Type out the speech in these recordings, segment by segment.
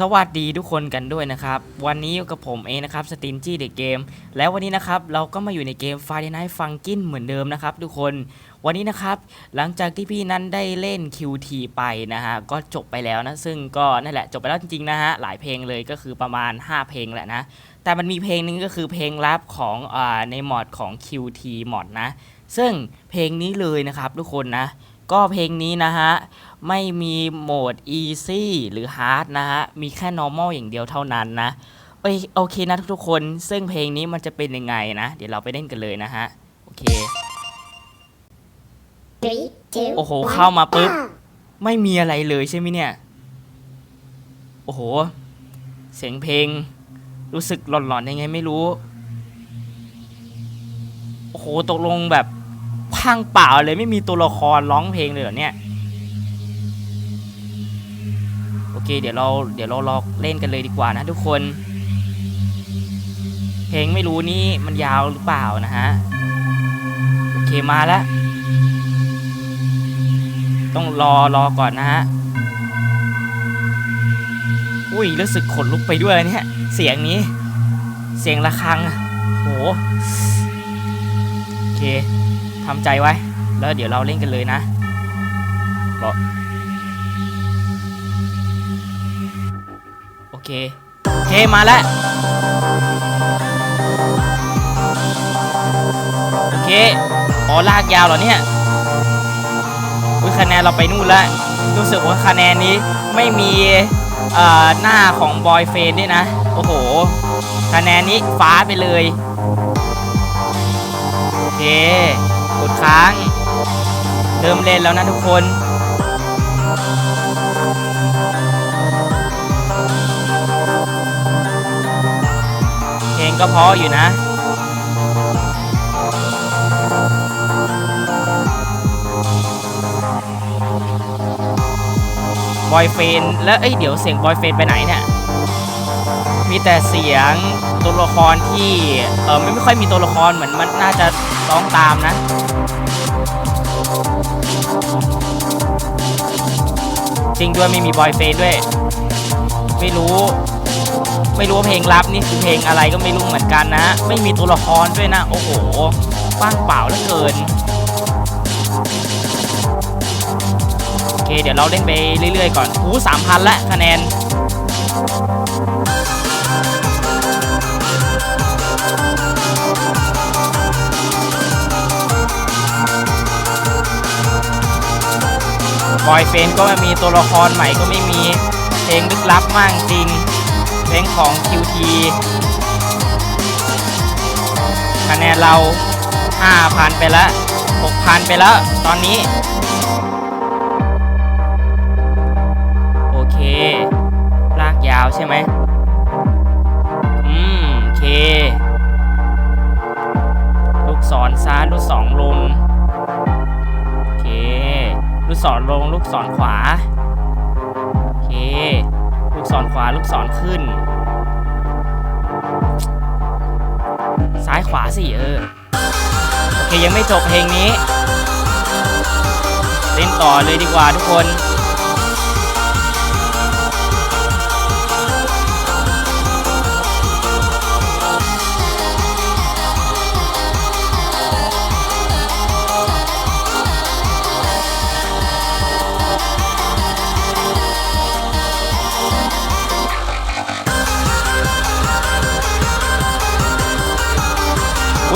สวัสดีทุกคนกันด้วยนะครับ วันนี้กับผมเองนะครับสตินจี้เด็กเกมแล้ววันนี้นะครับเราก็มาอยู่ในเกม Friday Night Funkin เหมือนเดิมนะครับทุกคนวันนี้นะครับหลังจากที่พี่นั้นได้เล่น QT ไปนะฮะก็จบไปแล้วนะซึ่งก็นั่นแหละจบไปแล้วจริงๆนะฮะหลายเพลงเลยก็คือประมาณ 5 เพลงแหละนะแต่มันมีเพลงหนึงก็คือเพลงลับของอในมอดของ QT มอดนะ ซึ่งเพลงนี้เลยนะครับทุกคนนะก็เพลงนี้นะฮะ ไม่มีโหมด easy หรือ hard นะฮะ มีแค่ normal อย่างเดียวเท่านั้นนะเอ้ยโอเคนะทุกๆคน ซึ่งเพลงนี้มันจะเป็นยังไงนะ เดี๋ยวเราไปเล่นกันเลยนะฮะ โอเค Three, two, โอ้โห one, เข้ามาปุ๊บ go. ไม่มีอะไรเลยใช่ไหมเนี่ย โอ้โห เสียงเพลง รู้สึกหลอนๆยังไงไม่รู้ โอ้โห ตกลงแบบพังเปล่าเลยไม่มีตัวละครร้องเพลงเลยเหรอเนี่ย โอเค เดี๋ยวเราเดี๋ยวเราลองเล่นกันเลยดีกว่านะทุกคน เพลงไม่รู้นี่มันยาวหรือเปล่านะฮะ โอเคมาแล้ว ต้องรอรอก่อนนะฮะ อุ้ยรู้สึกขนลุกไปด้วยเนี่ย เสียงนี้ เสียงระฆังอะโหโอเคทำใจไว้ แล้วเดี๋ยวเราเล่นกันเลยนะรอ เคโอเคมาแล้วโอเคอ๋อลากยาวเหรอเนี่ยอุ๊ยคะแนนเราไปนู่นแล้วรู้สึกว่าคะแนนนี้ไม่มีหน้าของบอยเฟนด้วยนะ โอ้โห คะแนนนี้ฟ้าไปเลย โอเค กดค้าง เริ่มเล่นแล้วนะทุกคน งก็เพาะอยู่นะ บอยเฟนแล้วเอ้ยเดี๋ยวเสียงบอยเฟนไปไหนเนี่ย มีแต่เสียงตัวละครที่เออไม่ไม่ค่อยมีตัวละครเหมือนมันน่าจะร้องตามนะจริงด้วยไม่มีบอยเฟนด้วย ไม่รู้ ไม่รู้ว่าเพลงลับนี่คือเพลงอะไรก็ไม่รู้เหมือนกันนะ ไม่มีตัวละครด้วยนะ โอ้โหว่างเปล่าเหลือเกินโอเค เดี๋ยวเราเล่นไปเรื่อยๆก่อนหูสามพันละคะแนนบอยเฟนก็ไม่มีตัวละครใหม่ก็ไม่มีเพลงลึกลับมากจริง เพลงของ QT คะแนนเรา 5,000 ไปแล้ว 6,000 ไปแล้ว ตอนนี้ โอเค ลากยาวใช่ไหมอืม โอเค ลูกศรซ้ายลูกศรลง โอเค ลูกศรลง ลูกศรขวา ศรขวาลูกศรขึ้น ซ้ายขวาสิเออ โอเคยังไม่จบเพลงนี้ เล่นต่อเลยดีกว่าทุกคน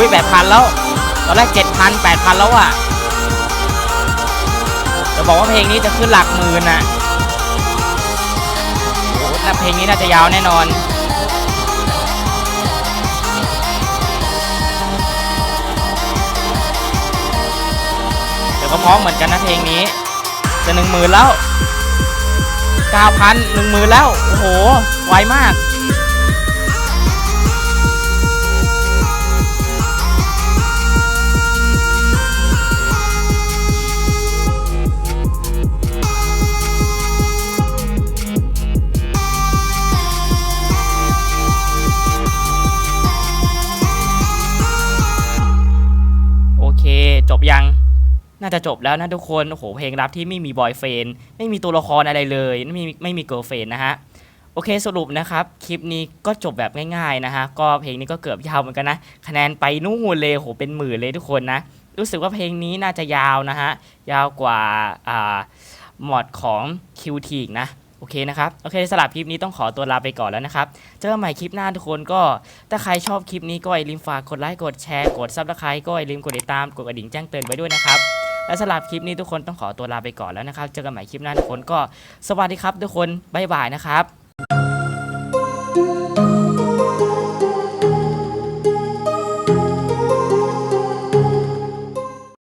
อุ้ยแปดพันแล้ว ตอนแรกเจ็ดพันแปดพันแล้วอะ จะบอกว่าเพลงนี้จะขึ้นหลักหมื่นอะโอ้น่าเพลงนี้น่าจะยาวแน่นอนเดี๋ยวก็พร้อมเหมือนกันนะเพลงนี้ จะหนึ่งหมื่นแล้วเก้าพันหนึ่งหมื่นแล้ว โอ้โห ไวมาก จบยัง น่าจะจบแล้วนะทุกคน โอ้โห เพลงรับที่ไม่มีบอยเฟนไม่มีตัวละครอะไรเลย ไม่มีไม่มีเกิร์ลเฟนนะฮะ โอเคสรุปนะครับ คลิปนี้ก็จบแบบง่ายๆนะฮะ ก็เพลงนี้ก็เกือบยาวเหมือนกันนะ คะแนนไปนู่นเลยโห เป็นหมื่นเลยทุกคนนะ รู้สึกว่าเพลงนี้น่าจะยาวนะฮะ ยาวกว่า อ่ามอดของ QT อีกนะ โอเคนะครับ โอเคสำหรับคลิปนี้ต้องขอตัวลาไปก่อนแล้วนะครับ เจอกันใหม่คลิปหน้าทุกคนก็ ถ้าใครชอบคลิปนี้ก็อย่าลืมฝากกดไลค์กดแชร์กดซับสไครต์ก็อย่าลืมกดติดตามกดกระดิ่งแจ้งเตือนไว้ด้วยนะครับ และสำหรับคลิปนี้ทุกคนต้องขอตัวลาไปก่อนแล้วนะครับ เจอกันใหม่คลิปหน้าทุกคนก็สวัสดีครับทุกคนบ๊ายบายนะครับ